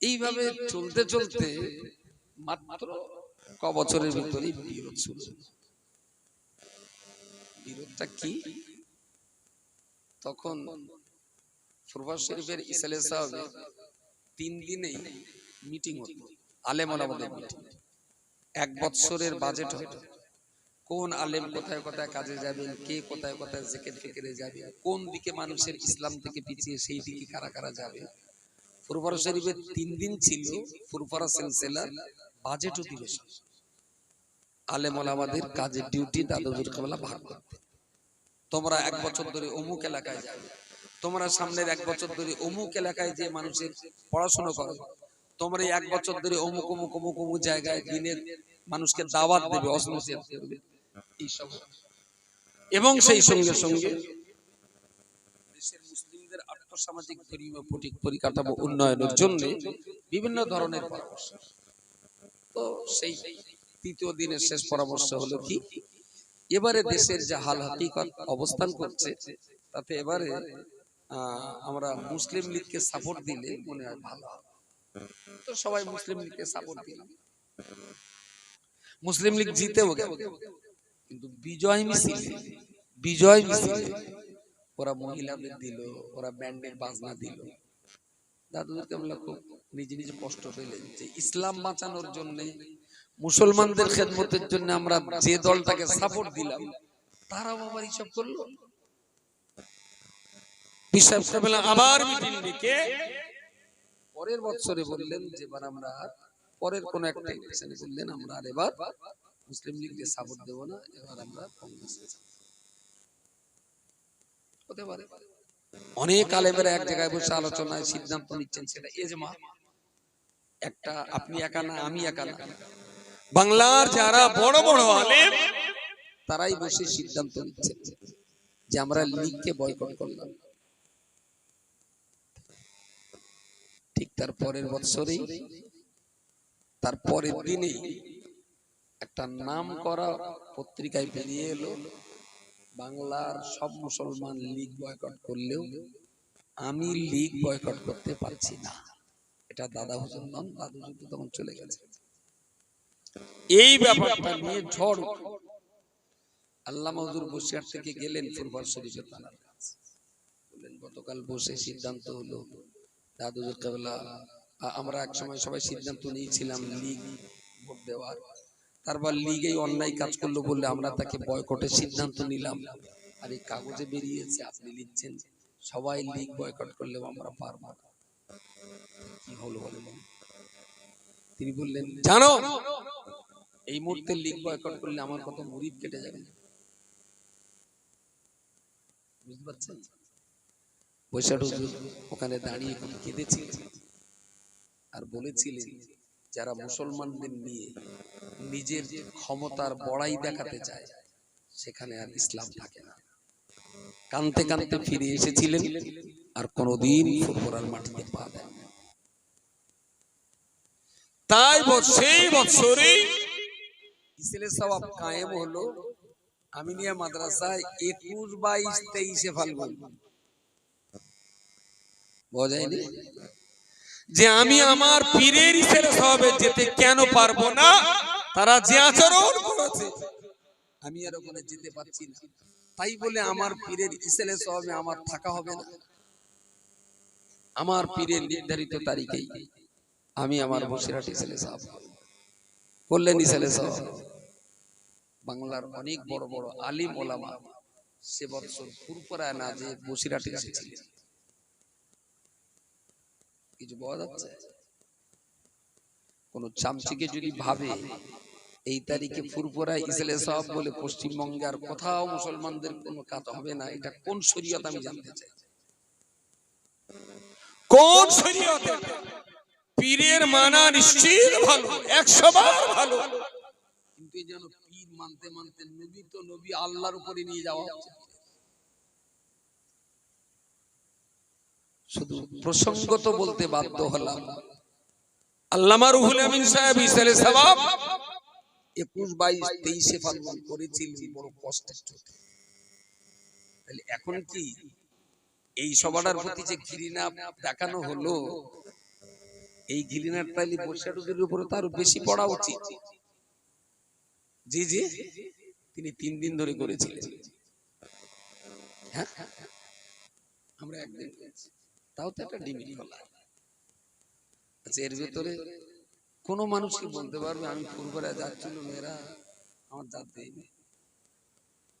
এইভাবে চলতে চলতে মাত্র ক বছরের ভিতরে বিরোধ শুরু বিরোধটা কি? তখন শরীফের ইসালে সাহেব তিন দিনেই মিটিং হতো আলেম মিটিং। এক বৎসরের বাজেট হতো কোন আলেম কোথায় কোথায় কাজে যাবেন কে কোথায় কোথায় জেকের ফিকেরে যাবে কোন দিকে মানুষের ইসলাম থেকে পিছিয়ে সেই দিকে কারা কারা যাবে ফুরফারা শরীফের তিন দিন ছিল ফুরফারা সিলসিলার বাজেট অধিবেশন। আলেম ওলামাদের কাজের ডিউটি দাদুজুর কাবলা ভাগ করতে। তোমরা এক বছর ধরে অমুক এলাকায় যাবে। তোমরা সামনের এক বছর ধরে অমুক এলাকায় যে মানুষের পড়াশোনা করো। তোমরা এক বছর ধরে অমুক অমুক অমুক অমুক জায়গায় দিনের মানুষকে দাওয়াত দেবে অসমসিয়াত করবে এইসব। এবং সেই সঙ্গে সঙ্গে আর্থসামাজিক ধর্মীয় পরি- পরিকাঠামো উন্নয়নের জন্য বিভিন্ন ধরনের পরামর্শ। তো সেই তৃতীয় দিনের শেষ পরামর্শ হলো কি? এবারে দেশের যে হাল হাকিকত অবস্থান করছে তাতে এবারে আমরা মুসলিম লীগকে সাপোর্ট দিলে মনে হয় ভালো হবে। তো সবাই মুসলিম লীগকে সাপোর্ট দিলাম। মুসলিম লীগ জিতেও গেল। কিন্তু বিজয় মিছিল বিজয় মিছিল। ওরা মহিলাদের দিল, ওরা ব্যান্ডের বাজনা দিল। দাদুদের কেমন খুব নিজে নিজে কষ্ট পেলেন যে ইসলাম বাঁচানোর জন্য, মুসলমানদের খেদমতের জন্য আমরা যে দলটাকে সাপোর্ট দিলাম, তারাও আবার হিসাব করল। আবার মিটিং ডেকে পরের বছরে বললেন যে, এবার আমরা পরের কোন একটা ইলেকশনে বললেন, আমরা আর এবার মুসলিম লীগকে সাপোর্ট দেব না, এবার আমরা দেব। হতে পারে অনেক আলেমেরা এক জায়গায় বসে আলোচনায় সিদ্ধান্ত নিচ্ছেন সেটা এজমা একটা আপনি একা না, আমি একা না। বাংলার যারা বড় বড় আলেম, তারাই বসে সিদ্ধান্ত নিচ্ছেন যে আমরা লীগকে বয়কট করলাম। ঠিক তার পরের বৎসরেই, তার পরের দিনেই একটা নাম করা পত্রিকায় বেরিয়ে এলো। বাংলার সব মুসলমান লীগ বয়কট করলেও আমি লীগ বয়কট করতে পারছি না। এটা দাদা হুজুর নন, দাদু হুজুর তখন চলে গেছে। এই ব্যাপারটা নিয়ে ঝড় আল্লাহ মজুর বসিয়ার থেকে গেলেন ফুরফার শরীফের থানার কাছে। বললেন, গতকাল বসে সিদ্ধান্ত হলো দাদুজুর কেবলা আমরা এক সময় সবাই সিদ্ধান্ত নিয়েছিলাম লীগ ভোট দেওয়ার। তারপর লীগ অন্যায় কাজ করল বললে আমরা তাকে বয়কটের সিদ্ধান্ত নিলাম। আর এই কাগজে বেরিয়েছে, আপনি লিখছেন, সবাই লীগ বয়কট করলেও আমরা পারব না। কি হলো বলেন। তিনি বললেন, জানো, এই মুহূর্তে লীগ বয়কট করলে আমার কত মুরিদ কেটে যাবে? বুঝতে পারছেন? বৈশাখ ওখানে দাঁড়িয়ে কেঁদেছিলেন আর বলেছিলেন যারা মুসলমানদের নিয়ে নিজের ক্ষমতার বড়াই দেখাতে চায়, সেখানে আর ইসলাম থাকে না। কানতে কানতে ফিরে এসেছিলেন আর কোনোদিন ফুটবলার মাটিতে পা দেন তাই সেই বৎসরেই ইসলে সওয়াব কায়েম হলো আমিনিয়া মাদ্রাসায় একুশ বাইশ তেইশে ফাল্গুন। বোঝা যায়নি? যে আমি আমার পীরের ইসের সবে যেতে কেন পারব না? তারা যে আচরণ করেছে, আমি আর ওখানে যেতে পারছি না। তাই বলে আমার পীরের ইসলে সবে আমার থাকা হবে না। আমার পীরের নির্ধারিত তারিখেই আমি আমার বসিরহাট ইসলে সাহেব করলেন ইসলে সাহেব বাংলার অনেক বড় বড় আলিম ওলামা সে বছর পুরপুরায় না যে বসিরহাটে এসেছিলেন। কিছু পাওয়া যাচ্ছে। কোন চামচিকে যদি ভাবে এই তারিখে ফুরপুরা ইসলে সব বলে পশ্চিমবঙ্গে আর কোথাও মুসলমানদের কোনো কাজ হবে না এটা কোন শরীয়ত আমি জানতে চাই? কোন শরীয়তে? পীরের মানা নিশ্চিত ভালো একশো বার ভালো। কিন্তু যেন পীর মানতে মানতে নবী তো নবী আল্লাহর উপরে নিয়ে যাওয়া হচ্ছে। শুধু প্রসঙ্গত বলতে বাধ্য হলাম। আল্লামা রুহুল আমিন সাহেব ইসালে একুশ বাইশ তেইশে ফাল্গুন করেছিলেন বড় কষ্টের চোটে। তাহলে এখন কি এই প্রতি যে ঘৃণা দেখানো হলো এই টাইলি বৈশাখের উপরে তার বেশি পড়া উচিত। জি জি তিনি তিন দিন ধরে করেছিলেন। হ্যাঁ? আমরা একদিন করেছি। তাও তো একটা ডিমিট খোলা আচ্ছা এর ভেতরে কোনো মানুষ কি বলতে পারবে আমি ফুরফুরা যাচ্ছিল মেয়েরা আমার দাঁত দেয়নি।